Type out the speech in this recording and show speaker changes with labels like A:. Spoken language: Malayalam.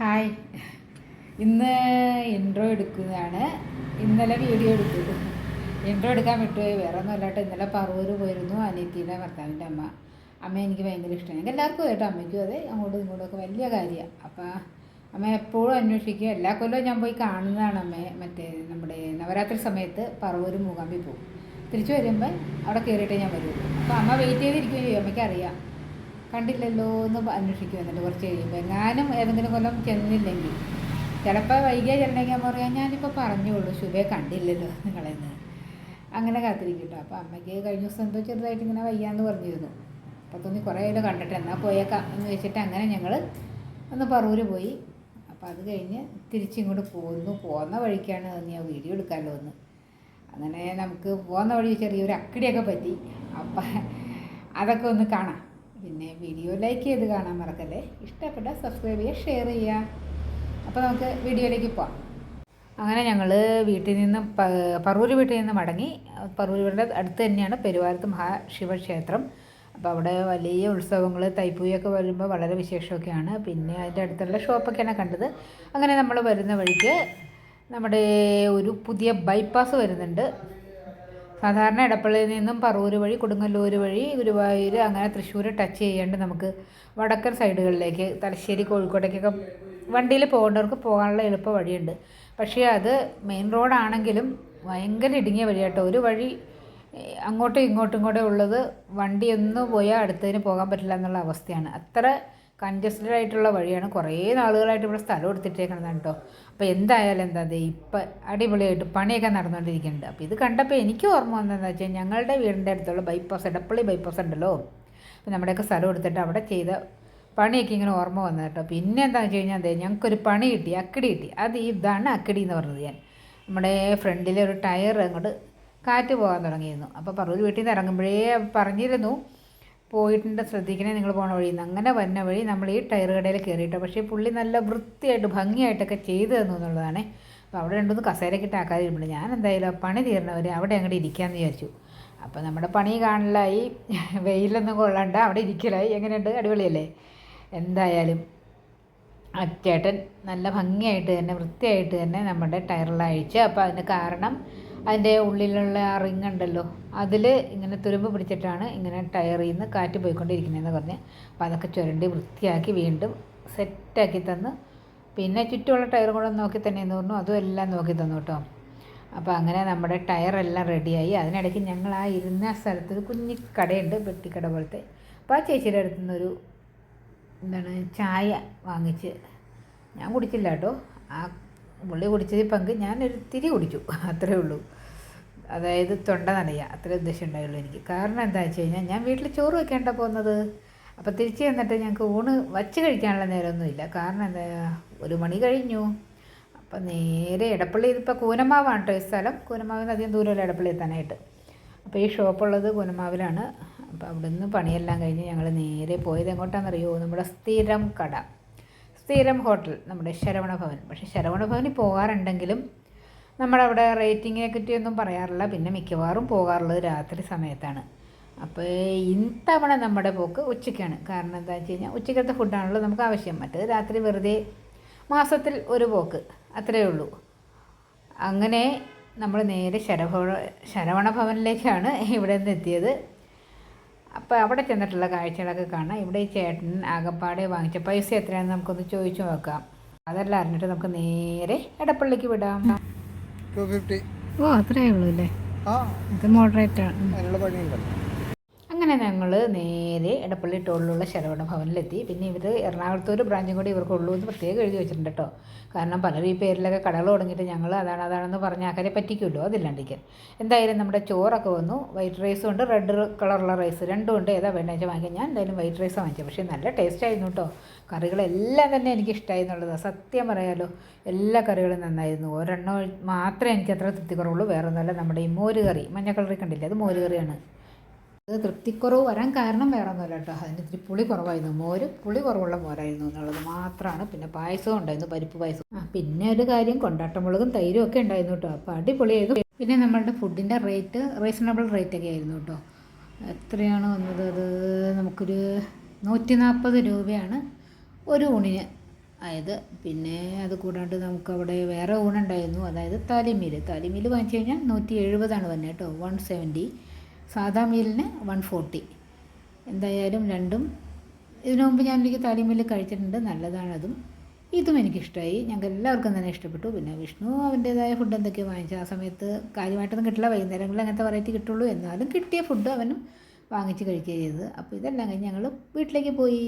A: ഹായ് ഇന്ന് ഇൻട്രോ എടുക്കുന്നതാണ് ഇന്നലെ വീഡിയോ എടുത്തത്. ഇൻട്രോ എടുക്കാൻ വിട്ടുപോയി വേറെ ഒന്നും അല്ലാട്ട്. ഇന്നലെ പറവൂർ പോയിരുന്നു. അനിയത്തിയുടെ ഭർത്താവിന്റെ അമ്മ. അമ്മ എനിക്ക് ഭയങ്കര ഇഷ്ടമാണ്. എനിക്ക് എല്ലാവർക്കും കേട്ടോ അമ്മയ്ക്കും അതെ. അങ്ങോട്ടും ഇങ്ങോട്ടും ഒക്കെ വലിയ കാര്യമാണ് അപ്പോൾ അമ്മ എപ്പോഴും അന്വേഷിക്കും. എല്ലാ കൊല്ലവും ഞാൻ പോയി കാണുന്നതാണ് അമ്മയെ മറ്റേ നമ്മുടെ നവരാത്രി സമയത്ത് പറവൂർ മൂകാമ്പി പോകും. തിരിച്ചു വരുമ്പോൾ അവിടെ കയറിയിട്ടേ ഞാൻ വരുള്ളൂ. അപ്പോൾ അമ്മ വെയിറ്റ് ചെയ്തിരിക്കുകയും ചെയ്യും. അമ്മയ്ക്ക് അറിയാം കണ്ടില്ലല്ലോ എന്ന് അന്വേഷിക്കും എന്നിട്ട് കുറച്ച് കഴിയുമ്പോൾ ഞാനും ഏതെങ്കിലും കൊല്ലം ചെന്നില്ലെങ്കിൽ ചിലപ്പോൾ വൈകിയ ചെല്ലണമെങ്കിൽ പറയാം ഞാനിപ്പോൾ പറഞ്ഞോളൂ ശുഭയെ കണ്ടില്ലല്ലോ നിങ്ങളെന്ന് അങ്ങനെ കാത്തിരിക്കും അപ്പോൾ അമ്മയ്ക്ക് കഴിഞ്ഞ ദിവസം എന്തോ ചെറുതായിട്ട് ഇങ്ങനെ വയ്യാന്ന് പറഞ്ഞിരുന്നു. അപ്പോൾ തോന്നി കുറേ ആയാലും കണ്ടിട്ട് എന്നാൽ പോയേക്കാം എന്ന് വെച്ചിട്ട് അങ്ങനെ ഞങ്ങൾ ഒന്ന് പറവൂർ പോയി. അപ്പോൾ അത് കഴിഞ്ഞ് തിരിച്ചിങ്ങോട്ട് പോന്നു. പോകുന്ന വഴിക്കാണ് ഞാൻ വീഡിയോ എടുക്കാമല്ലോ എന്ന്. അങ്ങനെ നമുക്ക് പോകുന്ന വഴി ചെറിയൊരു അക്കിടിയൊക്കെ പറ്റി. അപ്പം അതൊക്കെ ഒന്ന് കാണാം. പിന്നെ വീഡിയോ ലൈക്ക് ചെയ്ത് കാണാൻ മറക്കല്ലേ? ഇഷ്ടപ്പെട്ട സബ്സ്ക്രൈബ് ചെയ്യുക ഷെയർ ചെയ്യുക. അപ്പോൾ നമുക്ക് വീഡിയോയിലേക്ക് പോവാം. അങ്ങനെ ഞങ്ങൾ വീട്ടിൽ നിന്ന് പറവൂർ വീട്ടിൽ നിന്ന് മടങ്ങി. പറവൂർ വീടിന്റെ അടുത്ത് തന്നെയാണ് പെരുവാരത്ത് മഹാശിവക്ഷേത്രം അപ്പോൾ അവിടെ വലിയ ഉത്സവങ്ങൾ തൈപ്പൂയൊക്കെ വരുമ്പോൾ വളരെ വിശേഷമൊക്കെയാണ്. പിന്നെ അതിന്റെ അടുത്തുള്ള ഷോപ്പൊക്കെയാണ് കണ്ടത്. അങ്ങനെ നമ്മൾ വരുന്ന വഴിക്ക് നമ്മുടെ ഒരു പുതിയ ബൈപ്പാസ് വരുന്നുണ്ട്. സാധാരണ ഇടപ്പള്ളിയിൽ നിന്നും പറവൂർ വഴി കൊടുങ്ങല്ലൂർ വഴി ഗുരുവായൂർ അങ്ങനെ തൃശ്ശൂർ ടച്ച് ചെയ്യാണ്ട് നമുക്ക് വടക്കൻ സൈഡുകളിലേക്ക് തലശ്ശേരി കോഴിക്കോട്ടേക്കൊക്കെ വണ്ടിയിൽ പോകേണ്ടവർക്ക് പോകാനുള്ള എളുപ്പ വഴിയുണ്ട്. പക്ഷേ അത് മെയിൻ റോഡാണെങ്കിലും ഭയങ്കര ഇടുങ്ങിയ വഴിയാട്ടോ. ഒരു വഴി അങ്ങോട്ടും ഇങ്ങോട്ടും കൂടെ ഉള്ളത് വണ്ടി ഒന്ന് പോയാൽ അടുത്തതിന് പോകാൻ പറ്റില്ല എന്നുള്ള അവസ്ഥയാണ്. അത്ര കൺജസ്റ്റഡ് ആയിട്ടുള്ള വഴിയാണ് കുറേ നാളുകളായിട്ട് ഇവിടെ സ്ഥലം എടുത്തിട്ടേക്കണതാണ് കേട്ടോ. അപ്പോൾ എന്തായാലും എന്താ ദേ ഇപ്പം അടിപൊളിയായിട്ട് പണിയൊക്കെ നടന്നുകൊണ്ടിരിക്കുന്നുണ്ട് അപ്പോൾ ഇത് കണ്ടപ്പോൾ എനിക്ക് ഓർമ്മ വന്നതെന്ന് വെച്ചാൽ ഞങ്ങളുടെ വീടിന്റെ അടുത്തുള്ള ബൈപ്പാസ് എടപ്പള്ളി ബൈപ്പാസ് ഉണ്ടല്ലോ. അപ്പോൾ നമ്മുടെയൊക്കെ സ്ഥലം എടുത്തിട്ട് അവിടെ ചെയ്ത പണിയൊക്കെ ഇങ്ങനെ ഓർമ്മ വന്നത് കേട്ടോ. പിന്നെ എന്താണെന്ന് വെച്ച് കഴിഞ്ഞാൽ അതെ ഞങ്ങൾക്കൊരു പണി കിട്ടി അക്കിടി കിട്ടി. അത് ഇതാണ് അക്കിടി എന്ന് പറഞ്ഞത് ഞാൻ. നമ്മുടെ ഫ്രണ്ടിലെ ഒരു ടയർ അങ്ങോട്ട് കാറ്റ് പോകാൻ തുടങ്ങിയിരുന്നു. അപ്പോൾ പറൂർ വീട്ടിൽ നിന്ന് ഇറങ്ങുമ്പോഴേ പറഞ്ഞിരുന്നു പോയിട്ടുണ്ട്. ശ്രദ്ധിക്കണേ നിങ്ങൾ പോണ വഴി. നിന്ന് അങ്ങനെ വന്ന വഴി നമ്മൾ ഈ ടയർ കടയിൽ കയറിയിട്ടോ പക്ഷേ പുള്ളി നല്ല വൃത്തിയായിട്ട് ഭംഗിയായിട്ടൊക്കെ ചെയ്തു തന്നു എന്നുള്ളതാണേ. അപ്പോൾ അവിടെ രണ്ടൊന്ന് കസേരയൊക്കെ ഇട്ട് ആക്കാതിരുന്നുണ്ട് ഞാൻ എന്തായാലും പണി തീർന്നവർ അവിടെ അങ്ങോട്ട് ഇരിക്കാമെന്ന് വിചാരിച്ചു. അപ്പോൾ നമ്മുടെ പണി കാണലായി. വെയിലൊന്നും കൊള്ളണ്ട. അവിടെ ഇരിക്കലായി. എങ്ങനെയുണ്ട്? അടിപൊളിയല്ലേ? എന്തായാലും ആ ചേട്ടൻ നല്ല ഭംഗിയായിട്ട് തന്നെ വൃത്തിയായിട്ട് തന്നെ നമ്മുടെ ടയറിൽ അഴിച്ച്. അപ്പോൾ അതിന് കാരണം അതിന്റെ ഉള്ളിലുള്ള ആ റിങ് ഉണ്ടല്ലോ അതിൽ ഇങ്ങനെ തുരുമ്പ് പിടിച്ചിട്ടാണ് ഇങ്ങനെ ടയറിൽ നിന്ന് കാറ്റ് പോയിക്കൊണ്ടിരിക്കുന്നതെന്ന് പറഞ്ഞ്. അപ്പോൾ അതൊക്കെ ചുരണ്ടി വൃത്തിയാക്കി വീണ്ടും സെറ്റാക്കി തന്ന്. പിന്നെ ചുറ്റുമുള്ള ടയറും കൂടെ നോക്കി തന്നെ എന്ന് പറഞ്ഞു. അതും എല്ലാം നോക്കി തന്നു കേട്ടോ. അപ്പോൾ അങ്ങനെ നമ്മുടെ ടയറെല്ലാം റെഡിയായി. അതിനിടയ്ക്ക് ഞങ്ങൾ ആ ഇരുന്ന സ്ഥലത്ത് ഒരു കുഞ്ഞി കടയുണ്ട് പെട്ടിക്കട പോലത്തെ. അപ്പോൾ ആ ചേച്ചിയുടെ അടുത്ത് നിന്നൊരു എന്താണ് ചായ വാങ്ങിച്ച്. ഞാൻ കുടിച്ചില്ല കേട്ടോ. ആ പുള്ളി കുടിച്ചതിൽ പങ്ക് ഞാനൊരു തിരി കുടിച്ചു. അത്രേ ഉള്ളൂ. അതായത് തൊണ്ട നനയുക അത്രേ ഉദ്ദേശം ഉണ്ടായുള്ളൂ എനിക്ക്. കാരണം എന്താ വെച്ച് കഴിഞ്ഞാൽ ഞാൻ വീട്ടിൽ ചോറ് വെക്കേണ്ട പോകുന്നത്. അപ്പോൾ തിരിച്ച് ചെന്നിട്ട് ഞങ്ങൾക്ക് ഊണ് വച്ച് കഴിക്കാനുള്ള നേരമൊന്നുമില്ല കാരണം എന്താ ഒരു മണി കഴിഞ്ഞു. അപ്പം നേരെ ഇടപ്പള്ളി ഇതിപ്പോൾ കൂനമാവാണ് കേട്ടോ ഈ സ്ഥലം. കൂനമാവിൽ നിന്ന് അധികം ദൂരമല്ല ഇടപ്പള്ളി എത്താനായിട്ട്. അപ്പോൾ ഈ ഷോപ്പുള്ളത് കൂനമാവിലാണ്. അപ്പോൾ അവിടെ നിന്ന് പണിയെല്ലാം കഴിഞ്ഞ് ഞങ്ങൾ നേരെ പോയത് എങ്ങോട്ടാണെന്നറിയോ നമ്മുടെ സ്ഥിരം കട. സ്ഥിരം ഹോട്ടൽ നമ്മുടെ ശരവണ ഭവൻ. പക്ഷേ ശരവണ ഭവനിൽ പോകാറുണ്ടെങ്കിലും നമ്മളവിടെ റേറ്റിങ്ങിനെ പറ്റിയൊന്നും പറയാറില്ല. പിന്നെ മിക്കവാറും പോകാറുള്ളത് രാത്രി സമയത്താണ്. അപ്പോൾ ഇത്തവണ നമ്മുടെ പോക്ക് ഉച്ചയ്ക്കാണ്. കാരണം എന്താ വെച്ച് കഴിഞ്ഞാൽ ഉച്ചയ്ക്കത്തെ ഫുഡാണല്ലോ നമുക്ക് ആവശ്യം. മറ്റേത് രാത്രി വെറുതെ മാസത്തിൽ ഒരു പോക്ക്. അത്രയേ ഉള്ളൂ. അങ്ങനെ നമ്മൾ നേരെ ശരഭവ ശരവണ ഭവനിലേക്കാണ് ഇവിടെ നിന്ന് എത്തിയത്. അപ്പോൾ അവിടെ ചെന്നിട്ടുള്ള കാഴ്ചകളൊക്കെ കാണാം. ഇവിടെ ഈ ചേട്ടൻ ആകപ്പാടെ വാങ്ങിച്ച പൈസ എത്രയാണെന്ന് നമുക്കൊന്ന് ചോദിച്ചു നോക്കാം. അതെല്ലാം അറിഞ്ഞിട്ട് നമുക്ക് നേരെ എടപ്പള്ളിക്ക് വിടാം.
B: ടു ഫിഫ്റ്റി
A: ഓ അത്രയേ ഉള്ളൂ അല്ലേ?
B: ആ.
A: ഇത് മോഡറേറ്റ് ആണ്.
B: നല്ല പണിയുണ്ട്
A: അങ്ങനെ ഞങ്ങൾ നേരെ എടപ്പള്ളി ടോളിലുള്ള ശരവണ ഭവനിലെത്തി. പിന്നെ ഇവർ എറണാകുളത്ത് ഒരു ബ്രാഞ്ചും കൂടി ഇവർക്കുള്ളൂ എന്ന് പ്രത്യേകം എഴുതി വെച്ചിട്ടുണ്ട് കേട്ടോ കാരണം പലരും ഈ പേരിലൊക്കെ കടകൾ തുടങ്ങിയിട്ട് ഞങ്ങൾ അതാണ് അതാണെന്ന് പറഞ്ഞ ആക്കാരെ പറ്റിക്കുമല്ലോ അതില്ലാണ്ടിരിക്കാൻ എന്തായാലും നമ്മുടെ ചോറൊക്കെ വന്നു. വൈറ്റ് റൈസും ഉണ്ട് റെഡ് കളറുള്ള റൈസ് രണ്ടും ഉണ്ട്. ഏതാ വേണ്ടത് വെച്ചാൽ വാങ്ങിക്കാൻ ഞാൻ എന്തായാലും വൈറ്റ് റൈസ് വാങ്ങിച്ചത്. പക്ഷേ നല്ല ടേസ്റ്റ് ആയിരുന്നു കേട്ടോ കറികളെല്ലാം തന്നെ എനിക്ക് ഇഷ്ടമായി എന്നുള്ളത് സത്യം പറയാലോ എല്ലാ കറികളും നന്നായിരുന്നു. ഒരെണ്ണം മാത്രമേ എനിക്ക് അത്ര തൃപ്തിക്കുറവുള്ളൂ. വേറെ ഒന്നുമല്ല നമ്മുടെ ഈ മോര് കറി. മഞ്ഞ കളറി കണ്ടില്ലേ? അത് മോര് കറിയാണ്. അത് തൃപ്തിക്കുറവ് വരാൻ കാരണം വേറെ ഒന്നുമല്ല കേട്ടോ. അതിന് ഇത്തിരി പുളി കുറവായിരുന്നു. മോര് പുളി കുറവുള്ള മോരായിരുന്നു എന്നുള്ളത് മാത്രമാണ്. പിന്നെ പായസവും ഉണ്ടായിരുന്നു പരിപ്പ് പായസം. ആ പിന്നെ ഒരു കാര്യം കൊണ്ടാട്ടമുളകും തൈരും ഒക്കെ ഉണ്ടായിരുന്നു കേട്ടോ. അപ്പോൾ അടിപൊളിയായിരുന്നു. പിന്നെ നമ്മളുടെ ഫുഡിന്റെ റേറ്റ് റീസണബിൾ റേറ്റ് ഒക്കെ ആയിരുന്നു കേട്ടോ. എത്രയാണ് വന്നത്? അത് നമുക്കൊരു നൂറ്റി നാൽപ്പത് രൂപയാണ് ഒരു ഊണിന്. അതായത് പിന്നെ അത് കൂടാണ്ട് നമുക്ക് അവിടെ വേറെ ഊണുണ്ടായിരുന്നു അതായത് താലിമീൽ താലിമീൽ വാങ്ങിച്ചു കഴിഞ്ഞാൽ നൂറ്റി എഴുപതാണ് വന്നത് കേട്ടോ. വൺ സെവന്റി സാദാ മീലിന് വൺ ഫോർട്ടി എന്തായാലും രണ്ടും ഇതിനു മുമ്പ് ഞാൻ എനിക്ക് താലിമീൽ കഴിച്ചിട്ടുണ്ട് നല്ലതാണതും. ഇതും എനിക്കിഷ്ടമായി ഞങ്ങൾക്ക് എല്ലാവർക്കും തന്നെ ഇഷ്ടപ്പെട്ടു. പിന്നെ വിഷ്ണു അവന്റേതായ ഫുഡ് എന്തൊക്കെയോ വാങ്ങിച്ചു. ആ സമയത്ത് കാര്യമായിട്ടൊന്നും കിട്ടില്ല. വൈകുന്നേരങ്ങളിൽ അങ്ങനത്തെ വെറൈറ്റി കിട്ടുള്ളൂ. എന്നാലും കിട്ടിയ ഫുഡ് അവനും വാങ്ങിച്ച് കഴിക്കുക ചെയ്തത്. അപ്പോൾ ഇതെല്ലാം കഴിഞ്ഞ് ഞങ്ങൾ വീട്ടിലേക്ക് പോയി.